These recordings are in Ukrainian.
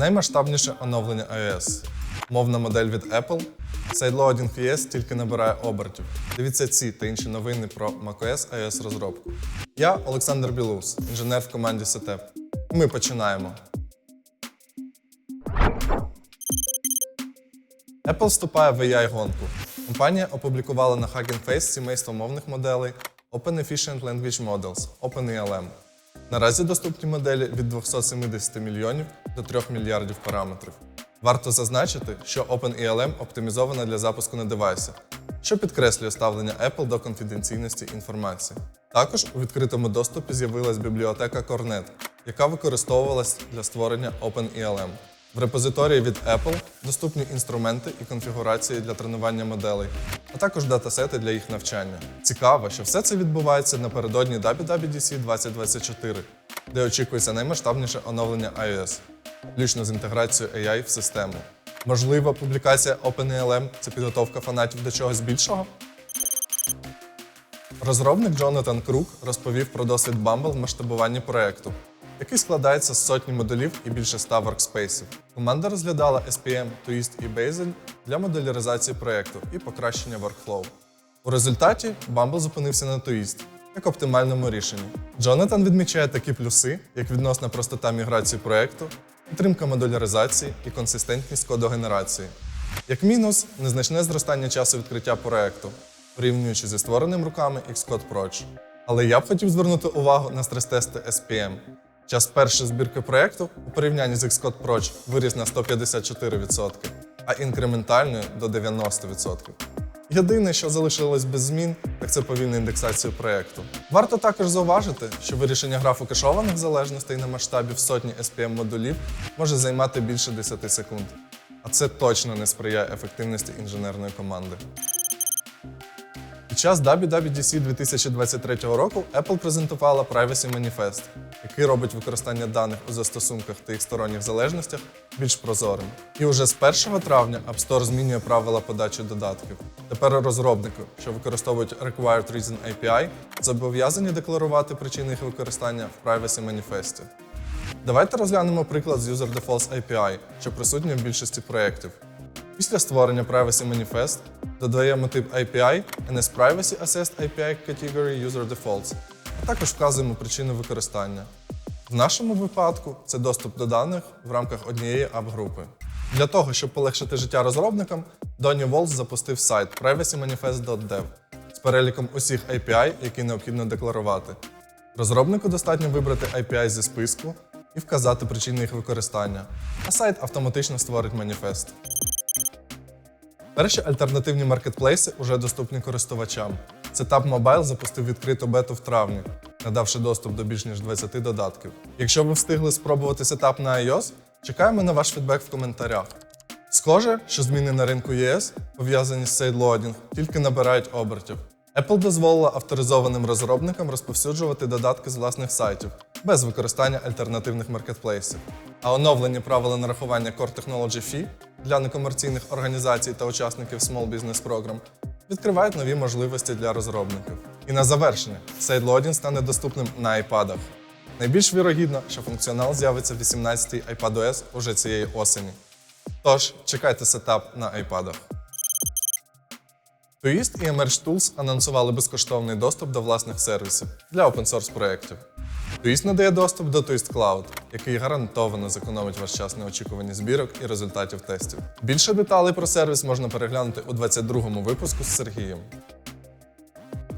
Наймасштабніше оновлення iOS. Мовна модель від Apple. Sideloading ES тільки набирає обертів. Дивіться ці та інші новини про macOS iOS розробку. Я Олександр Білус, інженер в команді SETEP. Ми починаємо. Apple вступає в AI-гонку. Компанія опублікувала на Hugging Face сімейство мовних моделей Open Efficient Language Models OpenELM. Наразі доступні моделі від 270 мільйонів до 3 мільярдів параметрів. Варто зазначити, що OpenELM оптимізована для запуску на девайсі, що підкреслює ставлення Apple до конфіденційності інформації. Також у відкритому доступі з'явилась бібліотека Cornet, яка використовувалась для створення OpenELM. В репозиторії від Apple доступні інструменти і конфігурації для тренування моделей, а також датасети для їх навчання. Цікаво, що все це відбувається напередодні WWDC 2024, де очікується наймасштабніше оновлення iOS, включно з інтеграцією AI в систему. Можливо, публікація OpenELM – це підготовка фанатів до чогось більшого? Розробник Джонатан Крук розповів про досвід Bumble в масштабуванні проекту, який складається з сотні модулів і більше ста воркспейсів. Команда розглядала SPM, Twist і Bazel для моделяризації проекту і покращення workflow. У результаті Bumble зупинився на Twist як оптимальному рішенні. Джонатан відмічає такі плюси, як відносна простота міграції проекту, підтримка модуляризації і консистентність кодогенерації. Як мінус, незначне зростання часу відкриття проекту, порівнюючи зі створеним руками Xcode Proch. Але я б хотів звернути увагу на стрес-тести SPM. Час першої збірки проекту у порівнянні з Xcode Proch виріс на 154%, а інкрементальної до 90%. Єдине, що залишилось без змін, так це повільна індексація проекту. Варто також зауважити, що вирішення графу кешованих залежностей на масштабі в сотні SPM модулів може займати більше 10 секунд. А це точно не сприяє ефективності інженерної команди. Час WWDC 2023 року Apple презентувала Privacy Manifest, який робить використання даних у застосунках та їх сторонніх залежностях більш прозорим. І уже з 1 травня App Store змінює правила подачі додатків. Тепер розробники, що використовують Required Reason API, зобов'язані декларувати причини їх використання в Privacy Manifest. Давайте розглянемо приклад з User Defaults API, що присутній в більшості проєктів. Після створення Privacy Manifest додаємо тип API NS Privacy Assessed API Category User Defaults, а також вказуємо причину використання. В нашому випадку це доступ до даних в рамках однієї ап-групи. Для того, щоб полегшити життя розробникам, Donny Walls запустив сайт privacymanifest.dev з переліком усіх API, які необхідно декларувати. Розробнику достатньо вибрати API зі списку і вказати причини їх використання, а сайт автоматично створить маніфест. Перші альтернативні маркетплейси вже доступні користувачам. Сетап Mobile запустив відкриту бету в травні, надавши доступ до більш ніж 20 додатків. Якщо ви встигли спробувати сетап на iOS, чекаємо на ваш фідбек в коментарях. Схоже, що зміни на ринку ЄС, пов'язані з сейдлодінг, тільки набирають обертів. Apple дозволила авторизованим розробникам розповсюджувати додатки з власних сайтів без використання альтернативних маркетплейсів. А оновлені правила нарахування Core Technology Fee для некомерційних організацій та учасників Small Business Program відкривають нові можливості для розробників. І на завершення, сейдлодінг стане доступним на iPad. Найбільш вірогідно, що функціонал з'явиться в 18-й iPadOS уже цієї осені. Тож, чекайте сетап на iPad. Twist і Emerge Tools анонсували безкоштовний доступ до власних сервісів для open-source проєктів. Twist надає доступ до Twist Cloud, який гарантовано зекономить ваш час на очікуванні збірок і результатів тестів. Більше деталей про сервіс можна переглянути у 22-му випуску з Сергієм.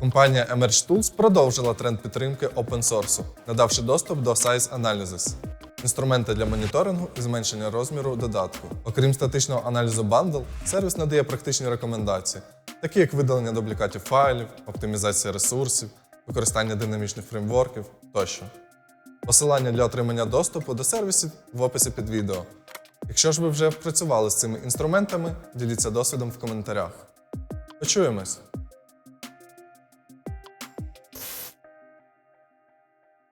Компанія Emerge Tools продовжила тренд підтримки open source, надавши доступ до Size Analysis – інструменти для моніторингу і зменшення розміру додатку. Окрім статичного аналізу bundle, сервіс надає практичні рекомендації, такі як видалення дублікатів файлів, оптимізація ресурсів, використання динамічних фреймворків тощо. Посилання для отримання доступу до сервісів в описі під відео. Якщо ж ви вже працювали з цими інструментами, діліться досвідом в коментарях. Почуємось!